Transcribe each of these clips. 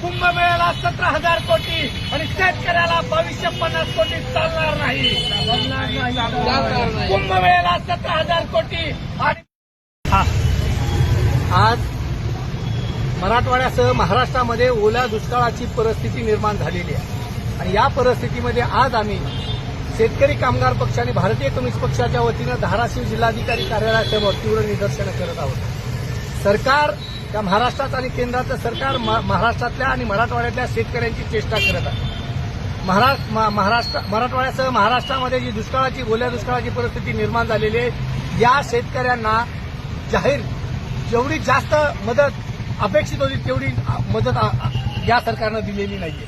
कुंभमेळ्याला सतरा हजार कोटी आणि शेतकऱ्याला भविष्य पन्नास कोटी चालणार नाही. कुंभमेळ्याला सतरा हजार कोटी आणि आज मराठवाड्यासह महाराष्ट्रामध्ये ओल्या दुष्काळाची परिस्थिती निर्माण झालेली आहे. आणि या परिस्थितीमध्ये आज आम्ही शेतकरी कामगार पक्ष आणि भारतीय कम्युनिस्ट पक्षाच्या वतीनं धाराशिव जिल्हाधिकारी कार्यालयासमोर तीव्र निदर्शनं करत आहोत. सरकार त्या महाराष्ट्रात आणि केंद्राचं सरकार महाराष्ट्रातल्या आणि मराठवाड्यातल्या शेतकऱ्यांची चेष्टा करत आहे. महाराष्ट्र म- महाराष्ट्र मराठवाड्यासह महाराष्ट्रामध्ये जी दुष्काळाची ओल्या दुष्काळाची परिस्थिती निर्माण झालेली आहे या शेतकऱ्यांना जाहीर जेवढी जास्त मदत अपेक्षित होती तेवढी मदत या सरकारनं दिलेली नाहीये.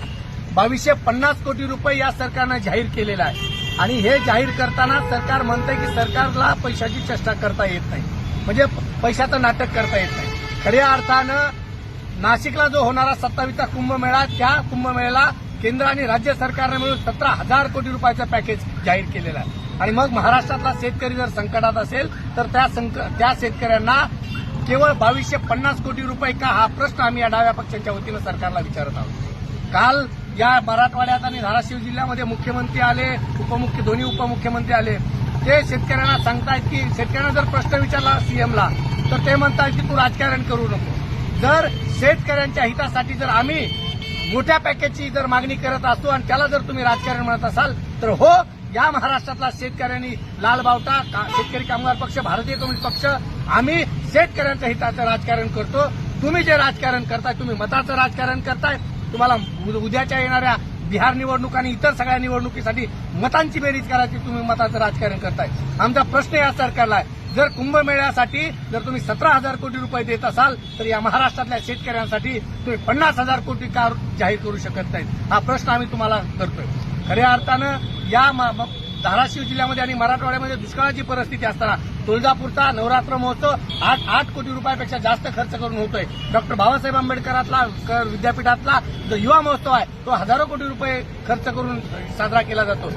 बावीसशे पन्नास कोटी रुपये या सरकारनं जाहीर केलेला आहे. आणि हे जाहीर करताना सरकार म्हणतंय की सरकारला पैशाची चेष्टा करता येत नाही. म्हणजे पैशाचं नाटक करता येत नाही. खऱ्या अर्थानं नाशिकला जो होणारा सत्तावीसचा कुंभमेळा त्या कुंभमेळ्याला केंद्र आणि राज्य सरकारनं मिळून सतरा हजार कोटी रुपयाचं पॅकेज जाहीर केलेलं आहे. आणि मग महाराष्ट्रातला शेतकरी जर संकटात असेल तर त्या संक त्या शेतकऱ्यांना केवळ बावीसशे पन्नास कोटी रुपये का? हा प्रश्न आम्ही या डाव्या पक्षाच्या वतीनं सरकारला विचारत आहोत. काल या मराठवाड्यात आणि धाराशिव जिल्ह्यामध्ये मुख्यमंत्री आले उपमुख्य दोन्ही उपमुख्यमंत्री आले. ते शेतकऱ्यांना सांगतायत की शेतकऱ्यांना जर प्रश्न विचारला सीएमला तर ते म्हणतात की तू राजकारण करू नको. जर शेतकऱ्यांच्या हितासाठी जर आम्ही मोठ्या पॅकेजची जर मागणी करत असतो आणि त्याला जर तुम्ही राजकारण म्हणत असाल तर हो या महाराष्ट्रातला शेतकऱ्यांनी लाल बावटा का- शेतकरी कामगार पक्ष भारतीय कम्युनिस्ट पक्ष आम्ही शेतकऱ्यांच्या हिताचं राजकारण करतो. तुम्ही जे राजकारण करताय तुम्ही मताचं राजकारण करताय. तुम्हाला उ- उद्याच्या येणाऱ्या बिहार निवडणूक आणि इतर सगळ्या निवडणुकीसाठी मतांची बेरीज करायची तुम्ही मताचं राजकारण करताय. आमचा प्रश्न या सरकारला आहे. जर कुंभमेळ्यासाठी जर तुम्ही सतरा हजार कोटी रुपये देत असाल तर या महाराष्ट्रातल्या शेतकऱ्यांसाठी तुम्ही पन्नास हजार कोटी का जाहीर करू शकत नाहीत? हा प्रश्न आम्ही तुम्हाला करतोय. खऱ्या अर्थानं या धाराशिव जिल्ह्यामध्ये आणि मराठवाड्यामध्ये दुष्काळाची परिस्थिती असताना तुळजापूरचा नवरात्र महोत्सव आठ आठ कोटी रुपयापेक्षा जास्त खर्च करून होतोय. डॉक्टर बाबासाहेब आंबेडकरातला क- विद्यापीठातला जो युवा महोत्सव आहे तो हजारो कोटी रुपये खर्च करून साजरा केला जातो.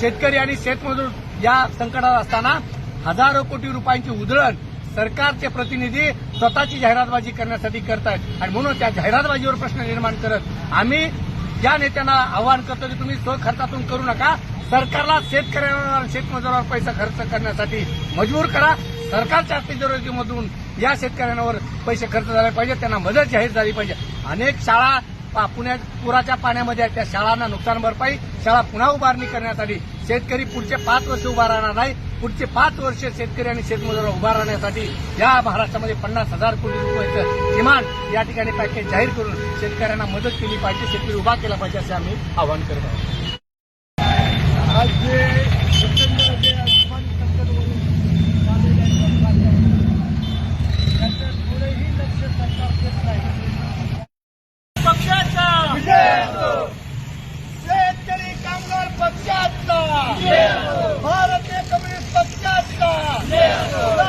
शेतकरी आणि शेतमजूर या संकटात असताना हजारो कोटी रुपयांची उधळण सरकारचे प्रतिनिधी स्वतःची जाहिरातबाजी करण्यासाठी करतायत. आणि म्हणून त्या जाहिरातबाजीवर प्रश्न निर्माण करत आम्ही या नेत्यांना आवाहन करतो की तुम्ही स्वखर्चातून करू नका. सरकारला शेतकऱ्यांवर शेतमजुरावर पैसा खर्च करण्यासाठी मजबूर करा. सरकारच्या तिजोरीमधून या शेतकऱ्यांवर पैसे खर्च झाले पाहिजे. त्यांना मदत जाहीर झाली पाहिजे. अनेक शाळा पा- पुण्यात पुराच्या पाण्यामध्ये आहेत. त्या शाळांना नुकसान भरपाई शाळा पुन्हा उभारणी करण्यासाठी शेतकरी पुढचे पाच वर्ष उभा राहणार नाही. पुढचे पाच वर्ष शेतकरी आणि शेतमजूर उभा राहण्यासाठी या महाराष्ट्रामध्ये पन्नास हजार कोटी रुपयाचं किमान या ठिकाणी पॅकेज जाहीर करून शेतकऱ्यांना मदत केली पाहिजे शेतकरी उभा केला पाहिजे असे आम्ही आवाहन करत आहोत. आज जे